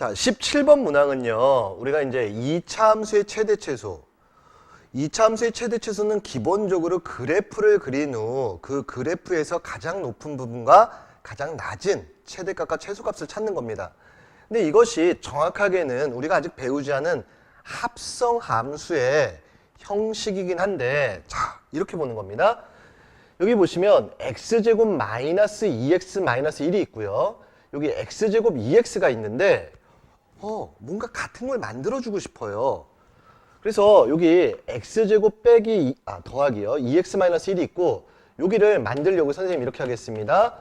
자, 17번 문항은요. 우리가 이제 2차 함수의 최대 최소. 2차 함수의 최대 최소는 기본적으로 그래프를 그린 후 그 그래프에서 가장 높은 부분과 가장 낮은 최대값과 최소값을 찾는 겁니다. 근데 이것이 정확하게는 우리가 아직 배우지 않은 합성 함수의 형식이긴 한데 자, 이렇게 보는 겁니다. 여기 보시면 x제곱 마이너스 2x 마이너스 1이 있고요. 여기 x제곱 2x가 있는데 어, 뭔가 같은 걸 만들어주고 싶어요. 그래서 여기 x제곱 빼기 이- 아, 더하기요. 2x 마이너스 1이 있고 여기를 만들려고 선생님 이렇게 하겠습니다.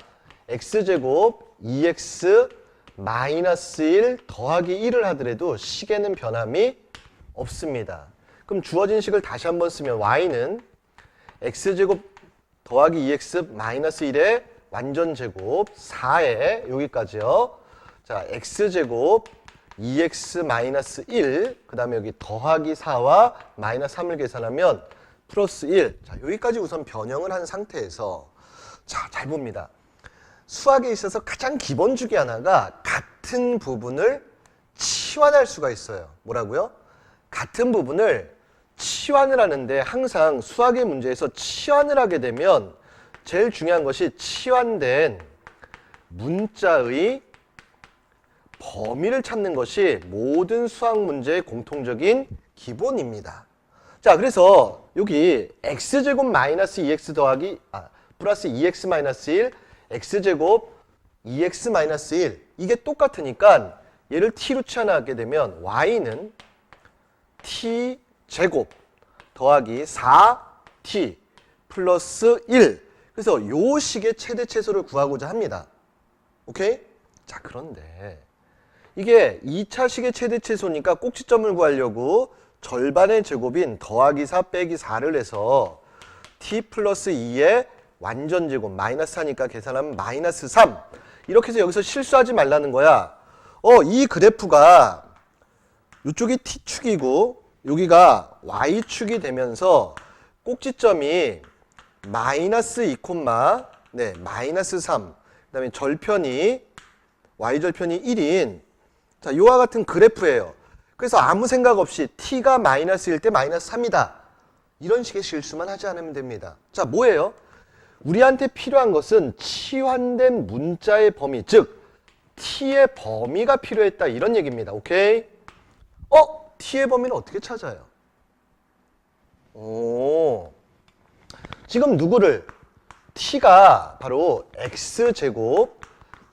x제곱 2x 마이너스 1 더하기 1을 하더라도 식에는 변함이 없습니다. 그럼 주어진 식을 다시 한번 쓰면 y는 x제곱 더하기 2x 마이너스 1의 완전 제곱 4에 여기까지요. 자, x제곱 2x 마이너스 1, 그 다음에 여기 더하기 4와 마이너스 3을 계산하면 플러스 1. 자, 여기까지 우선 변형을 한 상태에서 자, 잘 봅니다. 수학에 있어서 가장 기본 주기 하나가 같은 부분을 치환할 수가 있어요. 뭐라고요? 같은 부분을 치환을 하는데 항상 수학의 문제에서 치환을 하게 되면 제일 중요한 것이 치환된 문자의 범위를 찾는 것이 모든 수학 문제의 공통적인 기본입니다. 자, 그래서 여기 x제곱 마이너스 2x 더하기 아, 플러스 2x 마이너스 1, x제곱 2x 마이너스 1 이게 똑같으니까 얘를 t로 치환하게 되면 y는 t 제곱 더하기 4t 플러스 1 그래서 요 식의 최대 최소를 구하고자 합니다. 오케이? 자, 그런데 이게 2차식의 최대 최소니까 꼭지점을 구하려고 절반의 제곱인 더하기 4 빼기 4를 해서 t 플러스 2의 완전 제곱 마이너스 4니까 계산하면 마이너스 3 이렇게 해서 여기서 실수하지 말라는 거야. 어, 이 그래프가 이쪽이 t축이고 여기가 y축이 되면서 꼭지점이 마이너스 2 콤마 네 마이너스 3 그 다음에 절편이 y절편이 1인 자 요와 같은 그래프예요. 그래서 아무 생각 없이 t가 마이너스일 때 마이너스 3이다. 이런 식의 실수만 하지 않으면 됩니다. 자 뭐예요? 우리한테 필요한 것은 치환된 문자의 범위 즉 t의 범위가 필요했다 이런 얘기입니다. 오케이? 어? t의 범위는 어떻게 찾아요? 오. 지금 누구를 t가 바로 x제곱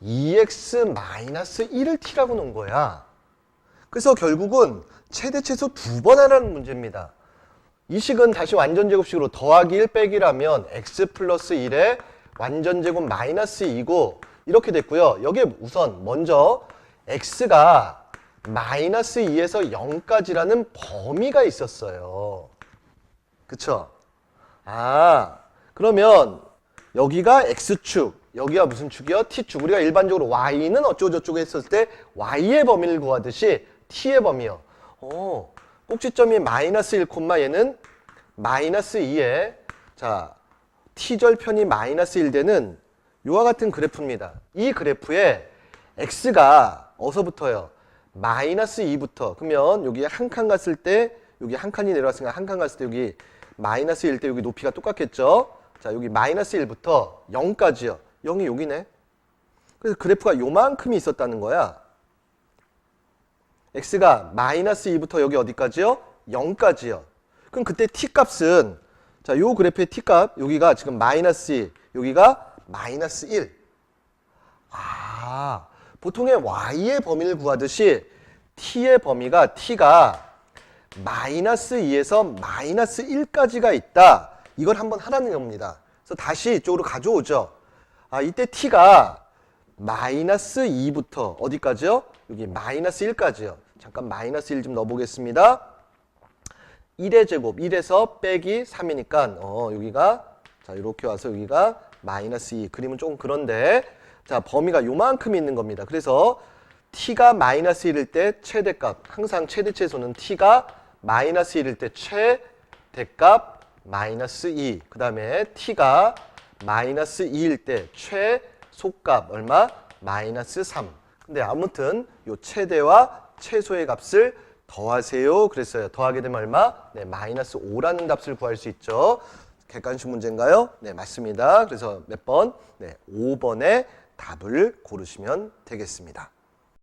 2x 마이너스 1을 t라고 놓은 거야. 그래서 결국은 최대 최소 두 번 하라는 문제입니다. 이 식은 다시 완전 제곱식으로 더하기 1 빼기라면 x 플러스 1의 완전 제곱 마이너스 2고 이렇게 됐고요. 여기에 우선 먼저 x가 마이너스 2에서 0까지라는 범위가 있었어요. 그쵸? 아, 그러면 여기가 x축, 여기가 무슨 축이요? t축. 우리가 일반적으로 y는 어쩌고저쩌고 했었을 때 y의 범위를 구하듯이 t의 범위요. 어, 꼭지점이 마이너스 1, 얘는 마이너스 2에 자 t절편이 마이너스 1 되는 요와 같은 그래프입니다. 이 그래프에 x가 어서부터요? 마이너스 2부터 그러면 여기 한 칸 갔을 때 여기 한 칸이 내려왔으니까 한 칸 갔을 때 여기 마이너스 1 때 여기 높이가 똑같겠죠? 자 여기 마이너스 1부터 0까지요. 0이 여기네. 그래서 그래프가 요만큼이 있었다는 거야. x가 마이너스 2부터 여기 어디까지요? 0까지요. 그럼 그때 t 값은 자, 요 그래프의 t 값 여기가 지금 마이너스 2, 여기가 마이너스 1. 아, 보통의 y의 범위를 구하듯이 t의 범위가 t가 마이너스 2에서 마이너스 1까지가 있다. 이걸 한번 하라는 겁니다. 그래서 다시 이쪽으로 가져오죠. 아, 이때 t가 마이너스 2부터 어디까지요? 여기 마이너스 1까지요. 잠깐 마이너스 1 좀 넣어보겠습니다. 1의 제곱, 1에서 빼기 3이니까 어, 여기가 자 이렇게 와서 여기가 마이너스 2. 그림은 조금 그런데 자 범위가 요만큼 있는 겁니다. 그래서 t가 마이너스 1일 때 최대값 항상 최대 최소는 t가 마이너스 1일 때 최대값 마이너스 2. 그 다음에 t가 마이너스 2일 때 최소값 얼마? 마이너스 3. 근데 아무튼 요 최대와 최소의 값을 더하세요. 그랬어요. 더하게 되면 얼마? 네, 마이너스 5라는 값을 구할 수 있죠. 객관식 문제인가요? 네, 맞습니다. 그래서 몇 번? 네, 5번의 답을 고르시면 되겠습니다.